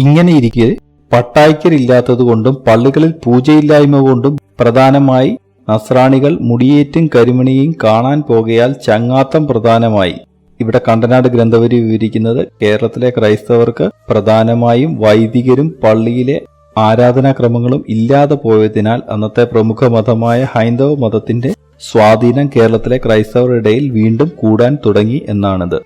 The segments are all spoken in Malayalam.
ഇങ്ങനെയിരിക്കെ പട്ടായ്ക്കരില്ലാത്തതുകൊണ്ടും പള്ളികളിൽ പൂജയില്ലായ്മ കൊണ്ടും പ്രധാനമായി നസ്രാണികൾ മുടിയേറ്റും കരിമണിയും കാണാൻ പോകയാൽ ചങ്ങാത്തം പ്രധാനമായി. ഇവിടെ കണ്ടനാട് ഗ്രന്ഥവരി വിവരിക്കുന്നത് കേരളത്തിലെ ക്രൈസ്തവർക്ക് പ്രധാനമായും വൈദികരും പള്ളിയിലെ ആരാധനാക്രമങ്ങളും ഇല്ലാതെ പോയതിനാൽ അന്നത്തെ പ്രമുഖ മതമായ ഹൈന്ദവ മതത്തിന്റെ സ്വാധീനം കേരളത്തിലെ ക്രൈസ്തവരുടെ ഇടയിൽ വീണ്ടും കൂടാൻ തുടങ്ങി എന്നാണിത്.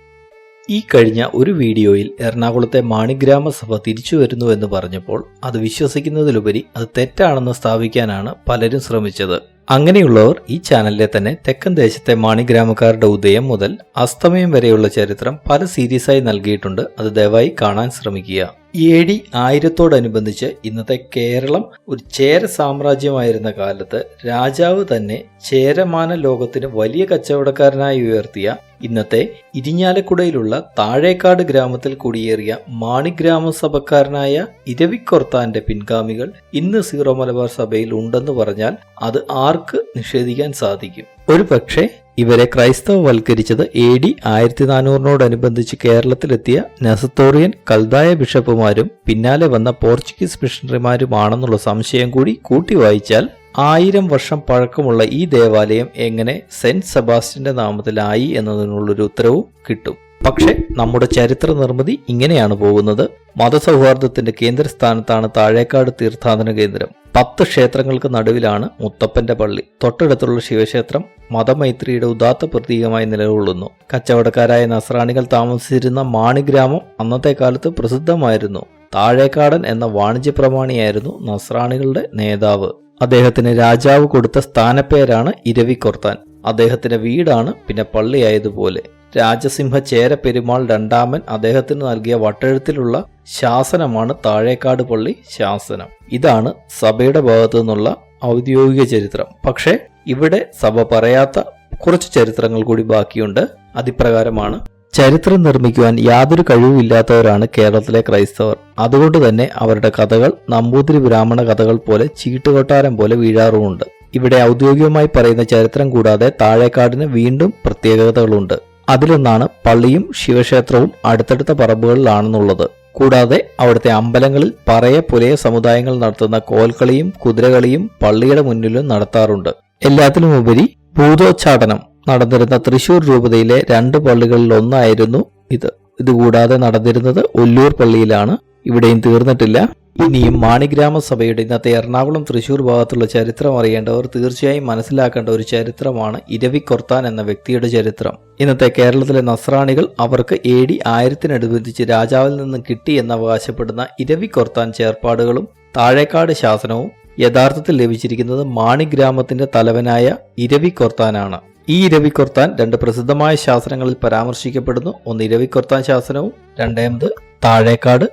ഈ കഴിഞ്ഞ ഒരു വീഡിയോയിൽ എറണാകുളത്തെ മാണിഗ്രാമ സഭ തിരിച്ചു വരുന്നുവെന്ന് പറഞ്ഞപ്പോൾ അത് വിശ്വസിക്കുന്നതിലുപരി അത് തെറ്റാണെന്ന് സ്ഥാപിക്കാനാണ് പലരും ശ്രമിച്ചത്. അങ്ങനെയുള്ളവർ ഈ ചാനലിലെ തന്നെ തെക്കൻ ദേശത്തെ മാണിഗ്രാമക്കാരുടെ ഉദയം മുതൽ അസ്തമയം വരെയുള്ള ചരിത്രം പല സീരീസായി നൽകിയിട്ടുണ്ട്. അത് ദയവായി കാണാൻ ശ്രമിക്കുക. എ ഡി ആയിരത്തോടനുബന്ധിച്ച് ഇന്നത്തെ കേരളം ഒരു ചേര സാമ്രാജ്യമായിരുന്ന കാലത്ത് രാജാവ് തന്നെ ചേരമാന ലോകത്തിന് വലിയ കച്ചവടക്കാരനായി ഉയർത്തിയ ഇന്നത്തെ ഇരിഞ്ഞാലക്കുടയിലുള്ള താഴേക്കാട് ഗ്രാമത്തിൽ കുടിയേറിയ മാണിഗ്രാമ സഭക്കാരനായ ഇരവിക്കൊർത്താന്റെ പിൻഗാമികൾ ഇന്ന് സീറോ മലബാർ സഭയിൽ ഉണ്ടെന്ന് പറഞ്ഞാൽ അത് ആർക്ക് നിഷേധിക്കാൻ സാധിക്കും? ഒരു പക്ഷേ ഇവരെ ക്രൈസ്തവവൽക്കരിച്ചത് എ ഡി ആയിരത്തി നാനൂറിനോടനുബന്ധിച്ച് കേരളത്തിലെത്തിയ നെസത്തോറിയൻ കൽദായ ബിഷപ്പുമാരും പിന്നാലെ വന്ന പോർച്ചുഗീസ് മിഷണറിമാരുമാണെന്നുള്ള സംശയം കൂടി കൂട്ടി വായിച്ചാൽ ആയിരം വർഷം പഴക്കമുള്ള ഈ ദേവാലയം എങ്ങനെ സെന്റ് സെബാസ്റ്റ്യന്റെ നാമത്തിലായി എന്നതിനുള്ളൊരു ഉത്തരവും കിട്ടും. പക്ഷെ നമ്മുടെ ചരിത്ര നിർമ്മിതി ഇങ്ങനെയാണ് പോകുന്നത്. മതസൗഹാർദ്ദത്തിന്റെ കേന്ദ്രസ്ഥാനത്താണ് താഴേക്കാട് തീർത്ഥാടന കേന്ദ്രം. പത്ത് ക്ഷേത്രങ്ങൾക്ക് നടുവിലാണ് മുത്തപ്പന്റെ പള്ളി. തൊട്ടടുത്തുള്ള ശിവക്ഷേത്രം മതമൈത്രിയുടെ ഉദാത്ത പ്രതീകമായി നിലകൊള്ളുന്നു. കച്ചവടക്കാരായ നസ്രാണികൾ താമസിച്ചിരുന്ന മാണിഗ്രാമം അന്നത്തെ കാലത്ത് പ്രസിദ്ധമായിരുന്നു. താഴേക്കാടൻ എന്ന വാണിജ്യ പ്രമാണിയായിരുന്നു നസ്രാണികളുടെ നേതാവ്. അദ്ദേഹത്തിന് രാജാവ് കൊടുത്ത സ്ഥാനപ്പേരാണ് ഇരവിക്കൊർത്താൻ. അദ്ദേഹത്തിന്റെ വീടാണ് പിന്നെ പള്ളിയായതുപോലെ. രാജസിംഹ ചേര പെരുമാൾ രണ്ടാമൻ അദ്ദേഹത്തിന് നൽകിയ വട്ടെഴുത്തിലുള്ള ശാസനമാണ് താഴേക്കാട് പള്ളി ശാസനം. ഇതാണ് സഭയുടെ ഭാഗത്തു നിന്നുള്ള ഔദ്യോഗിക ചരിത്രം. പക്ഷേ ഇവിടെ സഭ പറയാത്ത കുറച്ച് ചരിത്രങ്ങൾ കൂടി ബാക്കിയുണ്ട്. അതിപ്രകാരമാണ് ചരിത്രം നിർമ്മിക്കുവാൻ യാതൊരു കഴിവുമില്ലാത്തവരാണ് കേരളത്തിലെ ക്രൈസ്തവർ. അതുകൊണ്ട് തന്നെ അവരുടെ കഥകൾ നമ്പൂതിരി ബ്രാഹ്മണ കഥകൾ പോലെ ചീട്ടുകൊട്ടാരം പോലെ വീഴാറുമുണ്ട്. ഇവിടെ ഔദ്യോഗികമായി പറയുന്ന ചരിത്രം കൂടാതെ താഴേക്കാടിന് വീണ്ടും പ്രത്യേകതകളുണ്ട്. അതിലൊന്നാണ് പള്ളിയും ശിവക്ഷേത്രവും അടുത്തടുത്ത പറമ്പുകളിലാണെന്നുള്ളത്. കൂടാതെ അവിടുത്തെ അമ്പലങ്ങളിൽ പറയ പുലയ സമുദായങ്ങൾ നടത്തുന്ന കോൽക്കളിയും കുതിരകളിയും പള്ളിയുടെ മുന്നിലും നടത്താറുണ്ട്. എല്ലാത്തിനുമുപരി ഭൂതോച്ചാടനം നടന്നിരുന്ന തൃശൂർ രൂപതയിലെ രണ്ട് പള്ളികളിൽ ഒന്നായിരുന്നു ഇത്. ഇതുകൂടാതെ നടന്നിരുന്നത് ഒല്ലൂർ പള്ളിയിലാണ്. ഇവിടെയും തീർന്നിട്ടില്ല. ഇനിയും മാണിഗ്രാമ സഭയുടെ ഇന്നത്തെ എറണാകുളം തൃശൂർ ഭാഗത്തുള്ള ചരിത്രം അറിയേണ്ടവർ തീർച്ചയായും മനസ്സിലാക്കേണ്ട ഒരു ചരിത്രമാണ് ഇരവിക്കൊർത്താൻ എന്ന വ്യക്തിയുടെ ചരിത്രം. ഇന്നത്തെ കേരളത്തിലെ നസ്രാണികൾ അവർക്ക് എ ഡി ആയിരത്തിനനുബന്ധിച്ച് രാജാവിൽ നിന്ന് കിട്ടി എന്ന് അവകാശപ്പെടുന്ന ഇരവിക്കൊർത്താൻ ചേർപ്പാടുകളും താഴേക്കാട് ശാസനവും യഥാർത്ഥത്തിൽ ലഭിച്ചിരിക്കുന്നത് മാണിഗ്രാമത്തിന്റെ തലവനായ ഇരവിക്കൊർത്താനാണ്. ഈ ഇരവിക്കൊർത്താൻ രണ്ട് പ്രസിദ്ധമായ ശാസനങ്ങളിൽ പരാമർശിക്കപ്പെടുന്നു. ഒന്ന് ഇരവിക്കൊർത്താൻ ശാസനവും രണ്ടാമത് താഴേക്കാട്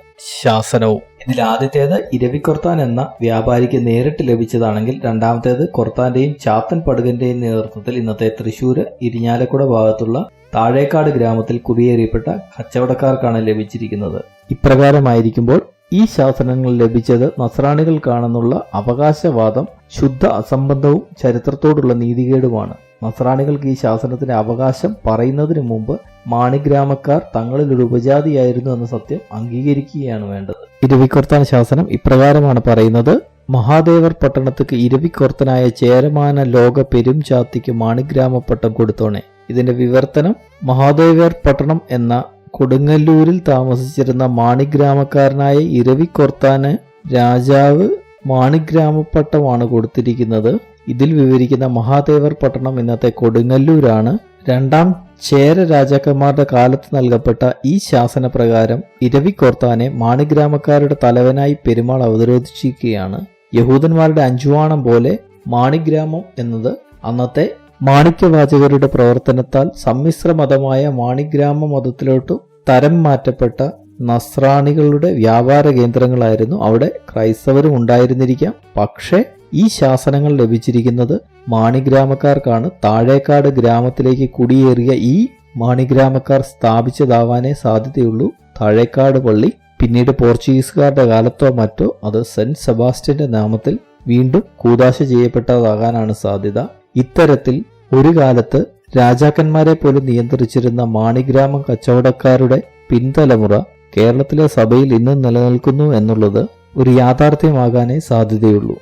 ശാസനവും. ഇതിൽ ആദ്യത്തേത് ഇരവിക്കൊർത്താൻ എന്ന വ്യാപാരിക്ക് നേരിട്ട് ലഭിച്ചതാണെങ്കിൽ രണ്ടാമത്തേത് കൊർത്താന്റെയും ചാത്തൻ പടുകന്റെയും നേതൃത്വത്തിൽ ഇന്നത്തെ തൃശൂർ ഇരിഞ്ഞാലക്കുട ഭാഗത്തുള്ള താഴേക്കാട് ഗ്രാമത്തിൽ കുടിയേറിയപ്പെട്ട കച്ചവടക്കാർക്കാണ് ലഭിച്ചിരിക്കുന്നത്. ഇപ്രകാരമായിരിക്കുമ്പോൾ ഈ ശാസനങ്ങൾ ലഭിച്ചത് നസ്രാണികൾക്കാണെന്നുള്ള അവകാശവാദം ശുദ്ധ അസംബന്ധവും ചരിത്രത്തോടുള്ള നീതികേടുമാണ്. നസ്രാണികൾക്ക് ഈ ശാസനത്തിന് അവകാശം പറയുന്നതിന് മുമ്പ് മാണിഗ്രാമക്കാർ തങ്ങളിൽ ഒരു ഉപജാതിയായിരുന്നു എന്ന സത്യം അംഗീകരിക്കുകയാണ് വേണ്ടത്. ഇരവിക്കൊർത്താൻ ശാസനം ഇപ്രകാരമാണ് പറയുന്നത് മഹാദേവർ പട്ടണത്തിക്ക് ഇരവിക്കൊർത്തനായ ചേരമാന ലോക പെരും ചാത്തിക്ക് മാണിഗ്രാമപ്പട്ടം കൊടുത്തോണേ. ഇതിന്റെ വിവർത്തനം മഹാദേവർ പട്ടണം എന്ന കൊടുങ്ങല്ലൂരിൽ താമസിച്ചിരുന്ന മാണിഗ്രാമക്കാരനായ ഇരവിക്കൊർത്താന് രാജാവ് മാണിഗ്രാമപ്പട്ടമാണ് കൊടുത്തിരിക്കുന്നത്. ഇതിൽ വിവരിക്കുന്ന മഹാദേവർ പട്ടണം ഇന്നത്തെ കൊടുങ്ങല്ലൂരാണ്. രണ്ടാം ചേര രാജാക്കന്മാരുടെ കാലത്ത് നൽകപ്പെട്ട ഈ ശാസനപ്രകാരം പ്രകാരം ഇരവിക്കൊർത്താനെ മാണിഗ്രാമക്കാരുടെ തലവനായി പെരുമാൾ അവതരിപ്പിച്ചിരിക്കുകയാണ്. യഹൂദന്മാരുടെ അഞ്ചുവാണം പോലെ മാണിഗ്രാമം എന്നത് അന്നത്തെ മാണിക്യവാചകരുടെ പ്രവർത്തനത്താൽ സമ്മിശ്ര മതമായ മാണിഗ്രാമ മതത്തിലോട്ട് തരം മാറ്റപ്പെട്ട നസ്രാണികളുടെ വ്യാപാര കേന്ദ്രങ്ങളായിരുന്നു അവിടെ. ക്രൈസ്തവരും ഉണ്ടായിരുന്നിരിക്കാം. പക്ഷേ ഈ ശാസനങ്ങൾ ലഭിച്ചിരിക്കുന്നത് മാണിഗ്രാമക്കാർക്കാണ്. താഴേക്കാട് ഗ്രാമത്തിലേക്ക് കുടിയേറിയ ഈ മാണിഗ്രാമക്കാർ സ്ഥാപിച്ചതാവാനേ സാധ്യതയുള്ളൂ. താഴേക്കാട് പള്ളി പിന്നീട് പോർച്ചുഗീസുകാരുടെ കാലത്തോ മറ്റോ അത് സെന്റ് സെബാസ്റ്റ്യന്റെ നാമത്തിൽ വീണ്ടും കൂതാശ ചെയ്യപ്പെട്ടതാകാനാണ് സാധ്യത. ഇത്തരത്തിൽ ഒരു കാലത്ത് രാജാക്കന്മാരെ പോലും നിയന്ത്രിച്ചിരുന്ന മാണിഗ്രാമം കച്ചവടക്കാരുടെ പിൻതലമുറ കേരളത്തിലെ സഭയിൽ ഇന്നും നിലനിൽക്കുന്നു എന്നുള്ളത് ഒരു യാഥാർത്ഥ്യമാകാനേ സാധ്യതയുള്ളൂ.